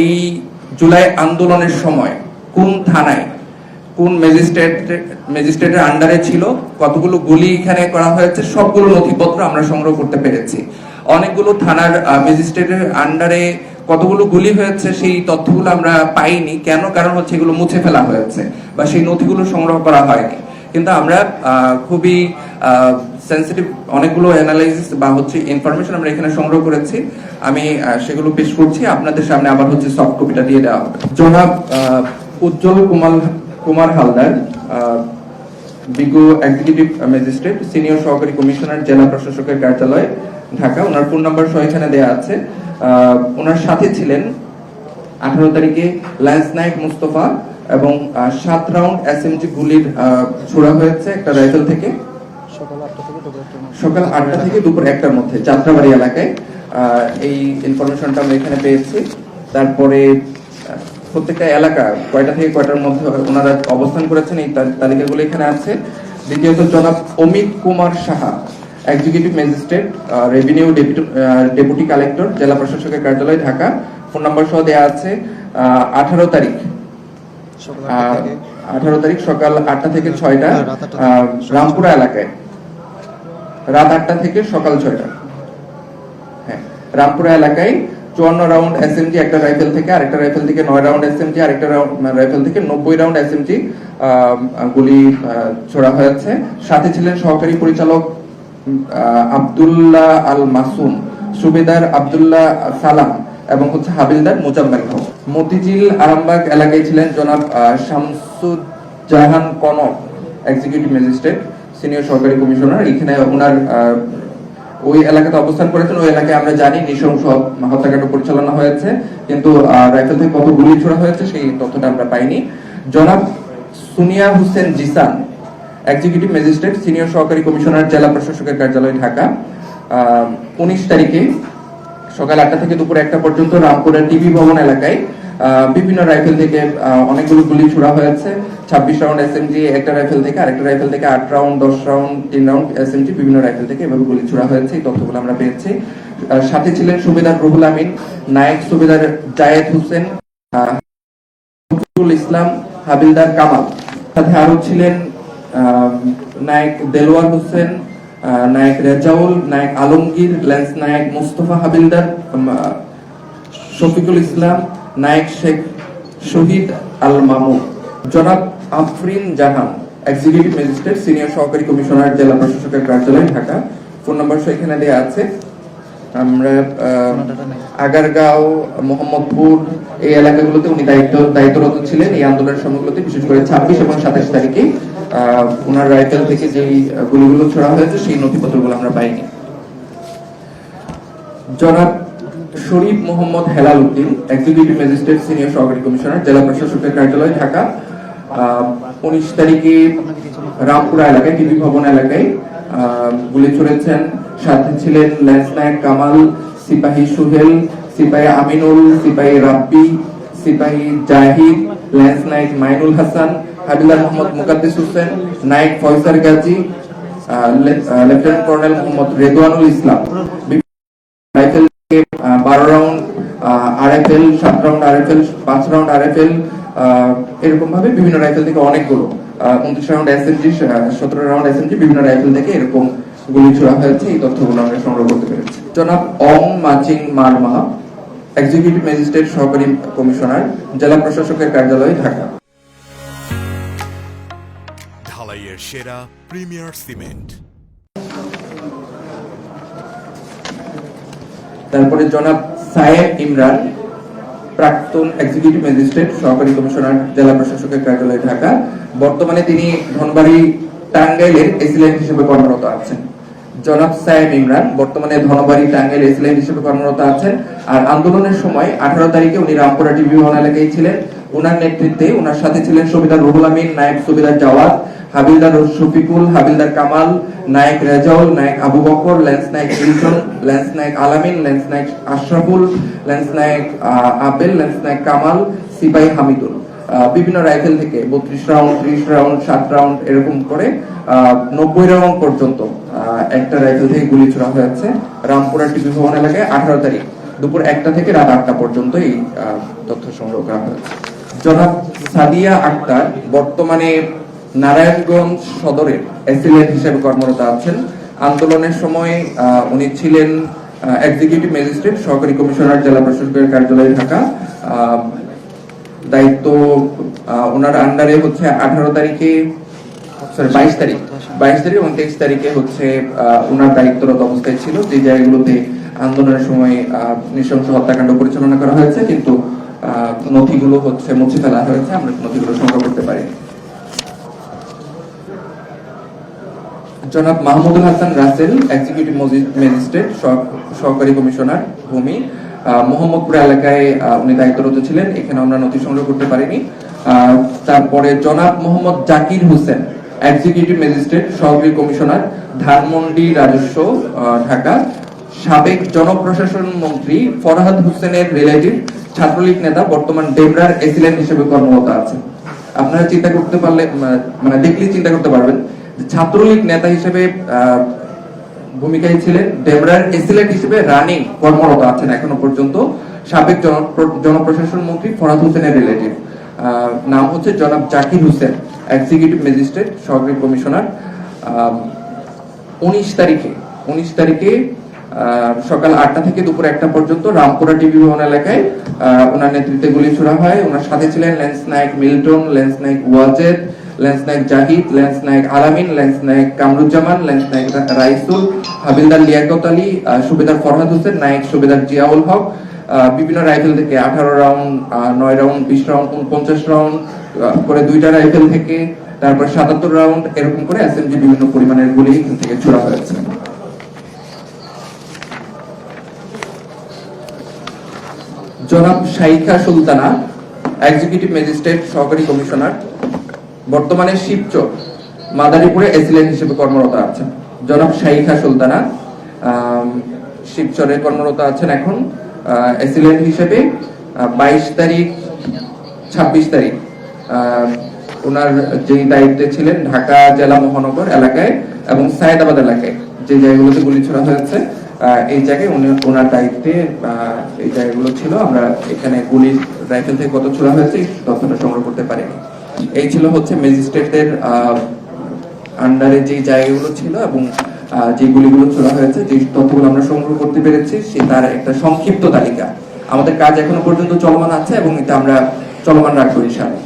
এই জুলাই আন্দোলনের সময় কোন থানায়, কোন ম্যাজিস্ট্রেট, ম্যাজিস্ট্রেটের আন্ডারে ছিল, কতগুলো গুলি এখানে করা হয়েছে, সবগুলো নথিপত্র আমরা সংগ্রহ করতে পেরেছি। অনেকগুলো থানার ম্যাজিস্ট্রেটের আন্ডারে কতগুলো গুলি হয়েছে, সেই তথ্যগুলো আমরা পাইনি। কেন? কারণ হচ্ছে এগুলো মুছে ফেলা হয়েছে বা সেই নথিগুলো সংগ্রহ করা হয়নি। কিন্তু আমরা খুবই সেন্সিটিভ অনেকগুলো অ্যানালাইসিস বা হচ্ছে ইনফরমেশন আমরা এখানে সংগ্রহ করেছি। আমি সেগুলো পেশ করছি। আপনাদের সামনে আবার হচ্ছে সফট কপিটা দিয়ে দেওয়া হবে। জনাব উজ্জ্বল কুমার কুমার হালদার বিজ্ঞ এক্সিকিউটিভ ম্যাজিস্ট্রেট সিনিয়র সহকারী কমিশনার জেলা প্রশাসকের কার্যালয় ঢাকা। ওনার ফোন নাম্বার সহ এখানে দেওয়া আছে। ওনার সাথে ছিলেন আঠারো তারিখে ল্যান্স নাইক মুস্তফা এবং সাত রাউন্ড এসএমজি গুলির আহ, ছোড়া হয়েছে একটা রাইফেল থেকে। সকাল আটটা থেকে দুপুর একটার মধ্যে। যাত্রাবাড়ি এলাকায়। এই ইনফরমেশনটা আমরা এখানে পেয়েছি। তারপরে প্রত্যেকটা এলাকা কয়টা থেকে কয়টার মধ্যে ওনারা অবস্থান করেছেন এই তালিকাগুলো এখানে আছে। দ্বিতীয়ত জনাব Amit Kumar Saha executive magistrate revenue deputy collector জেলা প্রশাসকের কার্যালয় ঢাকা। ফোন নাম্বার সহ দেওয়া আছে আঠারো তারিখ। আঠারো তারিখ সকাল আটটা থেকে ছয়টা হ্যাঁ, রামপুরা এলাকায়। রাত আটটা থেকে সকাল ছয়টা। হ্যাঁ রামপুরা এলাকায় চুয়ান্ন রাউন্ড এসএমজি একটা রাইফেল থেকে আরেকটা রাইফেল থেকে নয় রাউন্ড এসএমজি আরেকটা রাইফেল থেকে নব্বই রাউন্ড এসএমজি গুলি ছোড়া হয়েছে। সাথে ছিলেন সহকারী পরিচালক আব্দুল্লাহ আল মাসুম সুবেদার আব্দুল্লাহ সালাম এবং হচ্ছে হাবিলদার মোজাম্মেল হক। মতিঝিল আরামবাগ এলাকায় ছিলেন জনাব আহ, Shamsuzzahan Konok executive magistrate senior সহকারী কমিশনার, এখানে ওনার ওই এলাকাতে অবস্থান করেছেন। ওই এলাকায় আমরা জানি নৃশংস হত্যাকাণ্ড পরিচালনা হয়েছে, কিন্তু রাইফেল থেকে কত গুলি ছোড়া হয়েছে সেই তথ্যটা আমরা পাইনি। জনাব Sunia Hossain Jisan executive magistrate senior সহকারী কমিশনার, জেলা প্রশাসকের কার্যালয়, ঢাকা। উনিশ তারিখে সকাল আটটা থেকে দুপুর একটা পর্যন্ত রামপুরের টিভি ভবন এলাকায় বিভিন্ন রাইফেল থেকে অনেকগুলো গুলি ছোড়া হয়েছে। ছাব্বিশ রাউন্ড এসএমজি একটা রাইফেল থেকে, আরেকটা রাইফেল থেকে আট রাউন্ড দশ রাউন্ড তিন রাউন্ড এসএমজি বিভিন্ন রাইফেল থেকে এভাবে গুলি ছোড়া হয়েছে। এই তথ্যগুলো আমরা পেয়েছি। সাথে ছিলেন সুবেদার রুহুল আমিন, নায়েক সুবেদার জায়েদ হোসেন ইসলাম, হাবিলদার কামাল। সাথে আরও ছিলেন নায়ক দেলোয়ার হোসেন নায়ক রেজাউল, নায়ক আলমগীর, লেন্স নায়ক মুস্তফা হাবিলদার শফিকুল ইসলাম নায়ক শেখ শহীদ আল মামুন জনাব Afrin Jahan executive magistrate senior সহকারী কমিশনার জেলা প্রশাসকের কার্যালয় ঢাকা। ফোন নম্বর সহ এখানে দেওয়া আছে। আমরা আগারগাঁও মোহাম্মদপুর এই এলাকাগুলোতে উনি দায়িত্ব দায়িত্বরত ছিলেন এই আন্দোলনের সময়গুলোতে বিশেষ করে ছাব্বিশ এবং সাতাশ তারিখে। ওনার রাইফেল থেকে আহ, গুলিগুলো ছোড়া হয়েছে সেই নথিপত্রগুলো আমরা পাইনি। জনাব Sharif Mohammad Helal Uddin executive magistrate senior সহকারী কমিশনার জেলা প্রশাসকের কার্যালয়, ঢাকা। উনিশ তারিখে রামপুরা এলাকায়, টিভি ভবন এলাকায় গুলি ছড়েছেন সাথে ছিলেন ল্যান্স নায়ক কামাল, সিপাহী সুহেল, সিপাহী আমিনুল, সিপাহী রাব্বি, সিপাহী জাহিদ ল্যান্স নায়ক মাইনুল হাসান হাবিলার মোহাম্মদ মুকাদ্দিস হোসেন, নায়ক ফয়সার গাজী লেফটেন্যান্ট কর্নেল মোহাম্মদ রেদওয়ানুল ইসলাম। বারো রাউন্ড আরএফএল সাত রাউন্ড আরএফএল পাঁচ রাউন্ড আরএফএল এরকম ভাবে বিভিন্ন রাইফেল থেকে অনেকগুলো উনত্রিশ রাউন্ড এসএমজি সতেরো রাউন্ড এসএমজি বিভিন্ন রাইফেল থেকে এরকম গুলি ছোড়া হয়েছে। এই তথ্যগুলো আমরা সংগ্রহ করতে পেরেছি। জনাব অং মাচিং মারমা এক্সিকিউটিভ ম্যাজিস্ট্রেট সহকারী কমিশনার জেলা প্রশাসকের কার্যালয়, ঢাকা। ঢালাইয়ের সেরা প্রিমিয়ার সিমেন্ট। তারপরে জনাব সায়েব ইমরান, প্রাক্তন এক্সিকিউটিভ ম্যাজিস্ট্রেট সহকারী কমিশনার জেলা প্রশাসকের কার্যালয়, ঢাকা। বর্তমানে তিনি ধনবাড়ি টাঙ্গাইলের এসিলেন্ট হিসেবে কর্মরত আছেন। জনাব সায়েব ইমরান বর্তমানে ধনবাড়ি টাঙ্গাইল এসিলেন্ট হিসেবে কর্মরত আছেন। আর আন্দোলনের সময় আঠারো তারিখে উনি রামপুরা টিভি ভবন এলাকায় ছিলেন। ওনার নেতৃত্বে ওনার সাথে ছিলেন সুবিদার রুহুল আমিন, নায়ক সুবিদার Jawad, havildar Shafiqul, havildar Kamal, naik Rezaul, naik Abu Bakar, lance naik Ilzon lance naik Alamin, lance naik Ashraful, lance naik Abel lance naik Kamal, সিপাই Hamidul. বিভিন্ন রাইফেল থেকে বত্রিশ রাউন্ড, ত্রিশ রাউন্ড, সাত রাউন্ড এরকম করে নব্বই রাউন্ড পর্যন্ত একটা রাইফেল থেকে গুলি ছোড়া হয়েছে রামপুরা টিভি ভবন এলাকায় আঠারো তারিখ দুপুর একটা থেকে রাত আটটা পর্যন্ত এই তথ্য সংগ্রহ করা হয়েছে। জনাব সাদিয়া আক্তার বর্তমানে নারায়ণগঞ্জ সদরের এসিলেট হিসেবে কর্মরত আছেন। আন্দোলনের সময় উনি ছিলেন এক্সিকিউটিভ ম্যাজিস্ট্রেট সহকারী কমিশনার, জেলা প্রশাসকের কার্যালয়ে থাকা দায়িত্ব ওনার আন্ডারে হচ্ছে আঠারো তারিখে সরি বাইশ তারিখ বাইশ তারিখ এবং তেইশ তারিখে হচ্ছে ওনার দায়িত্বরত অবস্থায় ছিল। যে জায়গাগুলোতে আন্দোলনের সময় নৃশংস হত্যাকাণ্ড পরিচালনা করা হয়েছে, কিন্তু নথিগুলো হচ্ছে মুছে ফেলা হয়েছে, আমরা নথিগুলো সংগ্রহ করতে পারিনি জনাব মাহমুদুল হাসান রাসেল এক্সিকিউটিভ ম্যাজিস্ট্রেট সহকারী কমিশনার ভূমি। মোহাম্মদপুর এলাকায় উনি দায়িত্বরত ছিলেন, এখানে আমরা নথি সংগ্রহ করতে পারিনি। তারপরে জনাব মোহাম্মদ জাকির হোসেন এক্সিকিউটিভ ম্যাজিস্ট্রেট সহকারী কমিশনার, ধানমন্ডি রাজস্ব ঢাকা। সাবেক জনপ্রশাসন মন্ত্রী ফরহাদ হোসেনের রিলেটিভ ছাত্রলীগ নেতা বর্তমান ডেবরার এসিলেন্ট হিসেবে কর্মরত আছেন। আপনারা চিন্তা করতে পারলে মানে দেখলেই চিন্তা করতে পারবেন ছাত্রলীগ নেতা হিসেবে ভূমিকায় ছিলেন ডেবরার এসিলেন্ট হিসেবে রানিং কর্মরত আছেন এখনও পর্যন্ত। সাবেক জনপ্র- জনপ্রশাসন মন্ত্রী ফরাদ হোসেনের রিলেটিভ নাম হচ্ছে জনাব জাকির হোসেন এক্সিকিউটিভ ম্যাজিস্ট্রেট সহকারী কমিশনার। উনিশ তারিখে উনিশ তারিখে সকাল আটটা থেকে দুপুর একটা পর্যন্ত রামপুরা টিভি ভবন এলাকায় ওনার নেতৃত্বে গুলি ছোড়া হয়। ওনার সাথে ছিলেন lance naik Milton, lance naik Wajed, lance naik Zahid, lance naik Alamin, lance naik Kamruzzaman, lance naik Raisul, havildar Liakat Ali সুবেদার ফরহাদ হোসেন, নায়ক সুবেদার জিয়াউল হক বিভিন্ন রাইফেল থেকে আঠারো রাউন্ড নয় রাউন্ড, বিশ রাউন্ড, উনপঞ্চাশ রাউন্ড করে দুইটা রাইফেল থেকে, তারপর সাতাত্তর রাউন্ড, এরকম করে এসএমজি বিভিন্ন পরিমাণের গুলি এখান থেকে ছোড়া হয়েছে। জনাব শাইখা সুলতানা এক্সিকিউটিভ ম্যাজিস্ট্রেট সহকারী কমিশনার বর্তমানে শিবচর, মাদারীপুরে এসিলেন্ট হিসেবে কর্মরত আছেন। জনাব শাইখা সুলতানা শিবচরে কর্মরত আছেন এখন এসিলেন্ট হিসেবে বাইশ তারিখ, ছাব্বিশ তারিখ ওনার যেই দায়িত্বে ছিলেন ঢাকা জেলা মহানগর এলাকায় এবং সায়েদাবাদ এলাকায়, যে জায়গাগুলোতে গুলি ছোড়া হয়েছে এই জায়গায় ওনার দায়িত্বে এই জায়গাগুলো ছিল। আমরা এখানে গুলির রাইফেল থেকে কত ছোড়া হয়েছে তথ্যটা সংগ্রহ করতে পারিনি। এই ছিল হচ্ছে ম্যাজিস্ট্রেটদের আন্ডারে যে জায়গাগুলো ছিল এবং যে গুলিগুলো ছোড়া হয়েছে, যে তথ্যগুলো আমরা সংগ্রহ করতে পেরেছি, সে তার একটা সংক্ষিপ্ত তালিকা। আমাদের কাজ এখনও পর্যন্ত চলমান আছে এবং এটা আমরা চলমান রাখব ইনশাআল্লাহ।